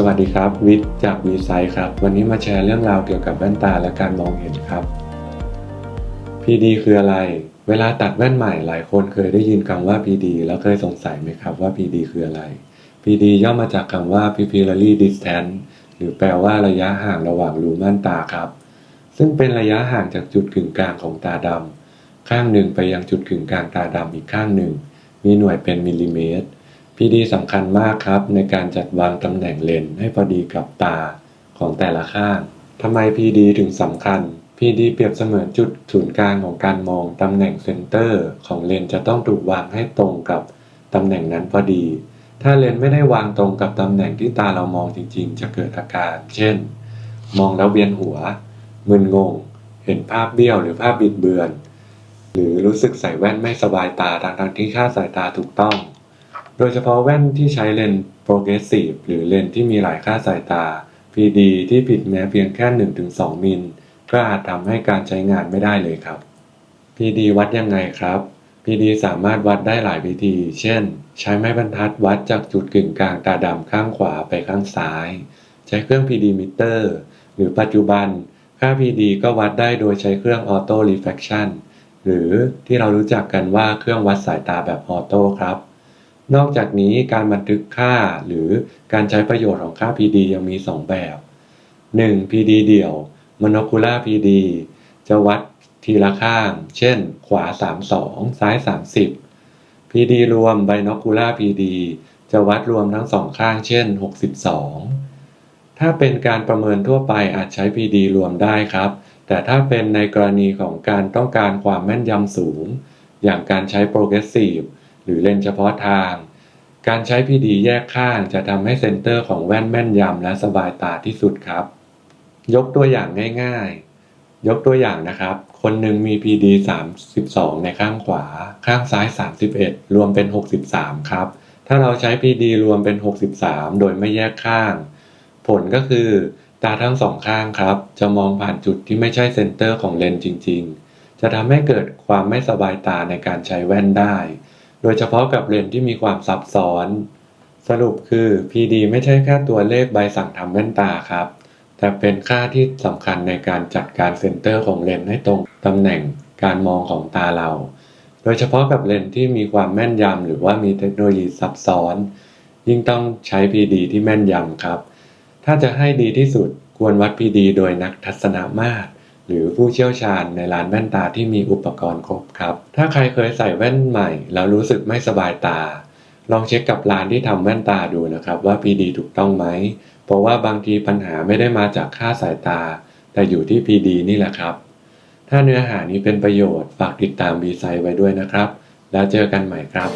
สวัสดีครับ วิทย์จากวีไซครับ วันนี้มาแชร์เรื่องราวเกี่ยวกับแว่นตาและการมองเห็นครับ PD คืออะไร เวลาตัดแว่นใหม่หลายคนเคยได้ยินคำว่า PD แล้วเคยสงสัยไหมครับว่า PD คืออะไร PD ย่อมาจากคำว่า pupillary distance หรือแปลว่าระยะห่างระหว่างรูม่านตาครับ ซึ่งเป็นระยะห่างจากจุดกึ่งกลางของตาดำข้างหนึ่งไปยังจุดกึ่งกลางตาดำอีกข้างหนึ่ง มีหน่วยเป็นมิลลิเมตร PD สำคัญมากครับในการจัดวางตำแหน่งเลนให้พอดีกับตาของแต่ละข้างทำไม PD ถึงสำคัญ PD เปรียบเสมือนจุดศูนย์กลางของการมองตำแหน่งเซนเตอร์ ของเลนจะต้องถูกวางให้ตรงกับตำแหน่งนั้นพอดี ถ้าเลนไม่ได้วางตรงกับตำแหน่งที่ตาเรามองจริง ๆ จะเกิดอาการ เช่น มองแล้วเวียนหัว มึนงง เห็นภาพเบี้ยวหรือภาพบิดเบือน หรือรู้สึกใส่แว่นไม่สบายตาทั้งๆที่ค่าสายตาถูกต้อง โดยเฉพาะแว่นที่ใช้เลนส์ progressive หรือเลนส์ที่มีหลายค่าสายตา PD ที่ผิดแม้เพียงแค่ 1-2 มิล ก็อาจทำให้การใช้งานไม่ได้เลยครับ PD วัดยังไงครับ PD สามารถวัดได้หลายวิธี เช่น ใช้ไม้บรรทัดวัดจากจุดกึ่งกลางตาดำข้างขวาไปข้างซ้าย ใช้เครื่อง PD meter หรือปัจจุบัน ค่า PD ก็วัดได้โดยใช้เครื่อง auto refraction หรือที่เรารู้จักกันว่าเครื่องวัดสายตาแบบออโต้ครับ นอกจากนี้การบันทึกค่าหรือการใช้ประโยชน์ของค่า PD ยังมี 2 แบบ 1. PD เดี่ยว monocular PD จะวัดทีละข้าง เช่น ขวา 32 ซ้าย 30 PD รวม binocular PD จะวัดรวมทั้งสองข้าง เช่น 62 ถ้าเป็นการประเมินทั่วไปอาจใช้ PD รวมได้ครับ แต่ถ้าเป็นในกรณีของการต้องการความแม่นยำสูง อย่างการใช้ progressive หรือเลนส์เฉพาะทาง การใช้ PD แยกข้างจะทำให้เซนเตอร์ของแว่นแม่นยำและสบายตาที่สุดครับ ยกตัวอย่างง่ายๆ ยกตัวอย่างนะครับ คนหนึ่งมี PD 32 ในข้างขวา ข้างซ้าย 31 รวมเป็น 63 ครับ ถ้าเราใช้ PD รวมเป็น 63 โดยไม่แยกข้าง ผลก็คือตาทั้งสองข้างครับ จะมองผ่านจุดที่ไม่ใช่เซนเตอร์ของเลนส์จริง ๆ จะทำให้เกิดความไม่สบายตาในการใช้แว่นได้ โดยเฉพาะกับเลนส์ที่มีความซับซ้อน สรุปคือ PD ไม่ใช่แค่ตัวเลขใบสั่งทำแว่นตาครับ แต่เป็นค่าที่สำคัญในการจัดการเซนเตอร์ของเลนส์ให้ตรงตำแหน่งการมองของตาเรา โดยเฉพาะกับเลนส์ที่มีความแม่นยำหรือว่ามีเทคโนโลยีซับซ้อน ยิ่งต้องใช้ PD ที่แม่นยำครับ ถ้าจะให้ดีที่สุดควรวัด PD โดยนักทัศนมาตร หรือผู้เชี่ยวชาญในร้านแว่นตาที่มีอุปกรณ์ครบครับ ถ้าใครเคยใส่แว่นใหม่ แล้วรู้สึกไม่สบายตา ลองเช็คกับร้านที่ทำแว่นตาดูนะครับว่า PD ถูกต้องไหม เพราะว่าบางทีปัญหาไม่ได้มาจากค่าสายตา แต่อยู่ที่ PD นี่แหละครับ ถ้าเนื้อหานี้เป็นประโยชน์ฝากติดตาม B ไซไว้ด้วยนะครับ แล้วเจอกันใหม่ครับ